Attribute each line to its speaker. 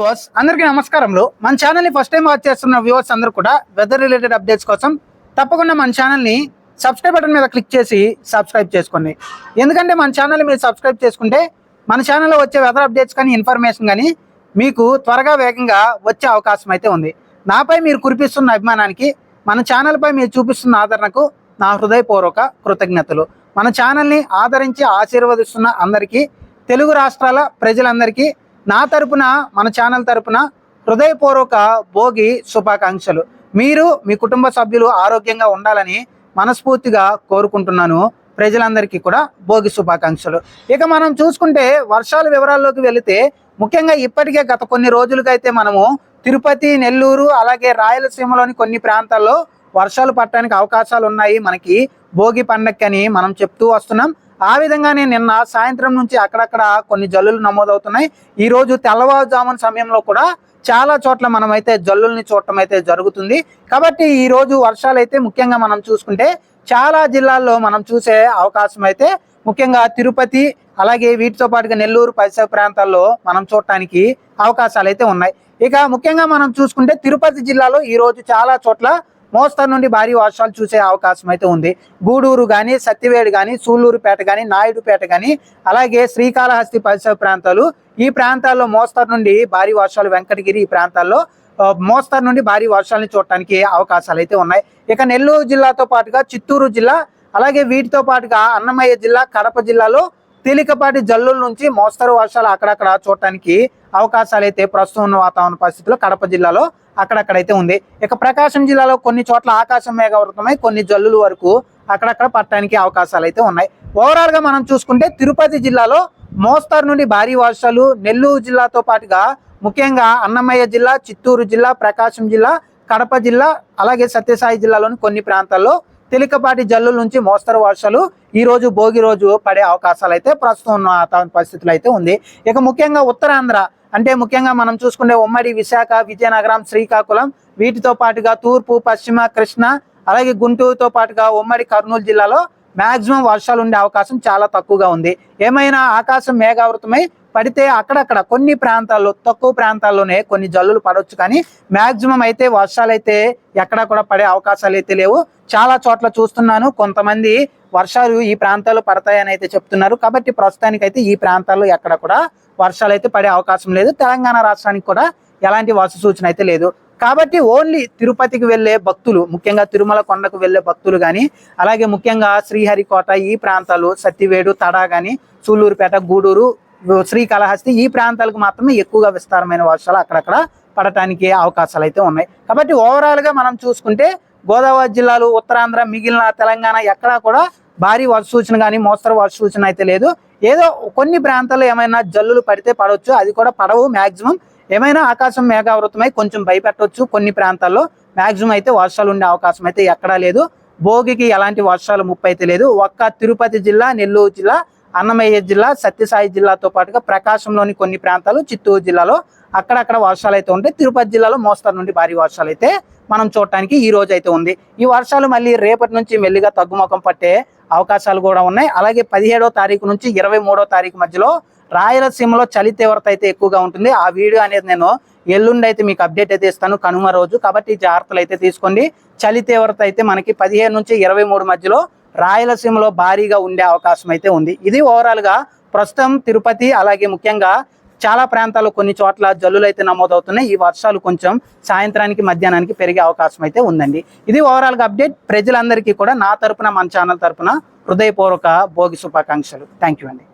Speaker 1: Viewers అందరికీ నమస్కారంలో మన ఛానల్ని ఫస్ట్ టైం వాచ్ చేస్తున్న వ్యూవర్స్ అందరూ కూడా వెదర్ రిలేటెడ్ అప్డేట్స్ కోసం తప్పకుండా మన ఛానల్ని సబ్స్క్రైబ్ బటన్ మీద క్లిక్ చేసి సబ్స్క్రైబ్ చేసుకోండి. ఎందుకంటే మన ఛానల్ని మీరు సబ్స్క్రైబ్ చేసుకుంటే మన ఛానల్లో వచ్చే వెదర్ అప్డేట్స్ కానీ ఇన్ఫర్మేషన్ కానీ మీకు త్వరగా వేగంగా వచ్చే అవకాశం అయితే ఉంది. నాపై మీరు కురిపిస్తున్న అభిమానానికి మన ఛానల్పై మీరు చూపిస్తున్న ఆదరణకు నా హృదయపూర్వక కృతజ్ఞతలు. మన ఛానల్ని ఆదరించి ఆశీర్వదిస్తున్న అందరికీ తెలుగు రాష్ట్రాల ప్రజలందరికీ నా తరపున మన ఛానల్ తరపున హృదయపూర్వక భోగి శుభాకాంక్షలు. మీరు మీ కుటుంబ సభ్యులు ఆరోగ్యంగా ఉండాలని మనస్ఫూర్తిగా కోరుకుంటున్నాను. ప్రజలందరికీ కూడా భోగి శుభాకాంక్షలు. ఇక మనం చూసుకుంటే వర్షాల వివరాల్లోకి వెళితే ముఖ్యంగా ఇప్పటికే గత కొన్ని రోజులకైతే మనము తిరుపతి నెల్లూరు అలాగే రాయలసీమలోని కొన్ని ప్రాంతాల్లో వర్షాలు పడటానికి అవకాశాలు ఉన్నాయి మనకి భోగి పండక్కి అని మనం చెప్తూ వస్తున్నాం. ఆ విధంగానే నిన్న సాయంత్రం నుంచి అక్కడక్కడ కొన్ని జల్లులు నమోదవుతున్నాయి. ఈ రోజు తెల్లవారుజామున సమయంలో కూడా చాలా చోట్ల మనమైతే జల్లుల్ని చూడటం అయితే జరుగుతుంది. కాబట్టి ఈ రోజు వర్షాలు అయితే ముఖ్యంగా మనం చూసుకుంటే చాలా జిల్లాల్లో మనం చూసే అవకాశం అయితే ముఖ్యంగా తిరుపతి అలాగే వీటితో పాటుగా నెల్లూరు పరిసర ప్రాంతాల్లో మనం చూడటానికి అవకాశాలు అయితే ఉన్నాయి. ఇక ముఖ్యంగా మనం చూసుకుంటే తిరుపతి జిల్లాలో ఈ రోజు చాలా చోట్ల మోస్తరు నుండి భారీ వర్షాలు చూసే అవకాశం అయితే ఉంది. గూడూరు కానీ సత్తివేడు కానీ సూళ్ళూరుపేట కానీ నాయుడుపేట కానీ అలాగే శ్రీకాళహస్తి పరిసర ప్రాంతాలు ఈ ప్రాంతాల్లో మోస్తరు నుండి భారీ వర్షాలు వెంకటగిరి ఈ ప్రాంతాల్లో మోస్తరు నుండి భారీ వర్షాలను చూడటానికి అవకాశాలు అయితే ఉన్నాయి. ఇక నెల్లూరు జిల్లాతో పాటుగా చిత్తూరు జిల్లా అలాగే వీటితో పాటుగా అన్నమయ్య జిల్లా కడప జిల్లాలో తేలికపాటి జల్లుల నుంచి మోస్తరు వర్షాలు అక్కడక్కడ చూడటానికి అవకాశాలు అయితే ప్రస్తుతం ఉన్న వాతావరణ పరిస్థితుల్లో కడప జిల్లాలో అక్కడక్కడైతే ఉంది. ఇక ప్రకాశం జిల్లాలో కొన్ని చోట్ల ఆకాశం మేఘవృతమై కొన్ని జల్లుల వరకు అక్కడక్కడ పట్టడానికి అవకాశాలు అయితే ఉన్నాయి ఓవరాల్గా మనం చూసుకుంటే తిరుపతి జిల్లాలో మోస్తరు నుండి భారీ వర్షాలు నెల్లూరు జిల్లాతో పాటుగా ముఖ్యంగా అన్నమయ్య జిల్లా చిత్తూరు జిల్లా ప్రకాశం జిల్లా కడప జిల్లా అలాగే సత్యసాయి జిల్లాలోని కొన్ని ప్రాంతాల్లో తేలికపాటి జల్లుల నుంచి మోస్తరు వర్షాలు ఈ రోజు భోగి రోజు పడే అవకాశాలు అయితే ప్రస్తుతం ఉన్న పరిస్థితులు అయితే ఉంది. ఇక ముఖ్యంగా ఉత్తరాంధ్ర అంటే ముఖ్యంగా మనం చూసుకుంటే ఉమ్మడి విశాఖ విజయనగరం శ్రీకాకుళం వీటితో పాటుగా తూర్పు పశ్చిమ కృష్ణ అలాగే గుంటూరుతో పాటుగా ఉమ్మడి కర్నూలు జిల్లాలో మాక్సిమం వర్షాలు ఉండే అవకాశం చాలా తక్కువగా ఉంది. ఏమైనా ఆకాశం మేఘావృతమై పడితే అక్కడక్కడ కొన్ని ప్రాంతాల్లో తక్కువ ప్రాంతాల్లోనే కొన్ని జల్లులు పడవచ్చు కానీ మాక్సిమం అయితే వర్షాలు అయితే ఎక్కడా కూడా పడే అవకాశాలు అయితే లేవు. చాలా చోట్ల చూస్తున్నాను. కొంతమంది వర్షాలు ఈ ప్రాంతాల్లో పడతాయని అయితే చెప్తున్నారు. కాబట్టి ప్రస్తుతానికి అయితే ఈ ప్రాంతాల్లో ఎక్కడ కూడా వర్షాలు అయితే పడే అవకాశం లేదు. తెలంగాణ రాష్ట్రానికి కూడా ఎలాంటి వర్ష సూచన అయితే లేదు. కాబట్టి ఓన్లీ తిరుపతికి వెళ్ళే భక్తులు ముఖ్యంగా తిరుమల కొండకు వెళ్ళే భక్తులు కానీ అలాగే ముఖ్యంగా శ్రీహరికోట ఈ ప్రాంతాలు సత్తివేడు తడా కానీ సూళ్ళూరుపేట గూడూరు శ్రీకాళహస్తి ఈ ప్రాంతాలకు మాత్రమే ఎక్కువగా విస్తారమైన వర్షాలు అక్కడక్కడ పడటానికి అవకాశాలు అయితే ఉన్నాయి. కాబట్టి ఓవరాల్గా మనం చూసుకుంటే గోదావరి జిల్లాలు ఉత్తరాంధ్ర మిగిలిన తెలంగాణ ఎక్కడా కూడా భారీ వర్ష సూచన కానీ మోస్తరు వర్ష సూచన అయితే లేదు. ఏదో కొన్ని ప్రాంతాల్లో ఏమైనా జల్లులు పడితే పడవచ్చు. అది కూడా పడవు. మ్యాక్సిమం ఏమైనా ఆకాశం మేఘావృతమై కొంచెం భయపెట్టవచ్చు. కొన్ని ప్రాంతాల్లో మ్యాక్సిమం అయితే వర్షాలు ఉండే అవకాశం అయితే ఎక్కడా లేదు. భోగికి ఎలాంటి వర్షాలు ముప్పు అయితే లేదు. ఒక్క తిరుపతి జిల్లా నెల్లూరు జిల్లా అన్నమయ్య జిల్లా సత్యసాయి జిల్లాతో పాటుగా ప్రకాశంలోని కొన్ని ప్రాంతాలు చిత్తూరు జిల్లాలో అక్కడక్కడ వర్షాలు అయితే ఉంటాయి. తిరుపతి జిల్లాలో మోస్తరు నుండి భారీ వర్షాలు అయితే మనం చూడటానికి ఈ రోజు అయితే ఉంది. ఈ వర్షాలు మళ్ళీ రేపటి నుంచి మెల్లిగా తగ్గుముఖం పట్టే అవకాశాలు కూడా ఉన్నాయి. అలాగే పదిహేడో తారీఖు నుంచి ఇరవై మూడో తారీఖు మధ్యలో రాయలసీమలో చలి తీవ్రత అయితే ఎక్కువగా ఉంటుంది. ఆ వీడియో అనేది నేను ఎల్లుండి అయితే మీకు అప్డేట్ అయితే ఇస్తాను కనుమ రోజు. కాబట్టి జాగ్రత్తలు అయితే తీసుకోండి. చలి తీవ్రత అయితే మనకి పదిహేను నుంచి ఇరవై మూడు మధ్యలో రాయలసీమలో భారీగా ఉండే అవకాశం అయితే ఉంది. ఇది ఓవరాల్గా ప్రస్తుతం తిరుపతి అలాగే ముఖ్యంగా చాలా ప్రాంతాల్లో కొన్ని చోట్ల జల్లులు అయితే నమోదవుతున్నాయి. ఈ వర్షాలు కొంచెం సాయంత్రానికి మధ్యాహ్నానికి పెరిగే అవకాశం అయితే ఉందండి. ఇది ఓవరాల్గా అప్డేట్ ప్రజలందరికీ కూడా నా తరపున మన ఛానల్ తరపున హృదయపూర్వక భోగి శుభాకాంక్షలు. థ్యాంక్ యూ అండి.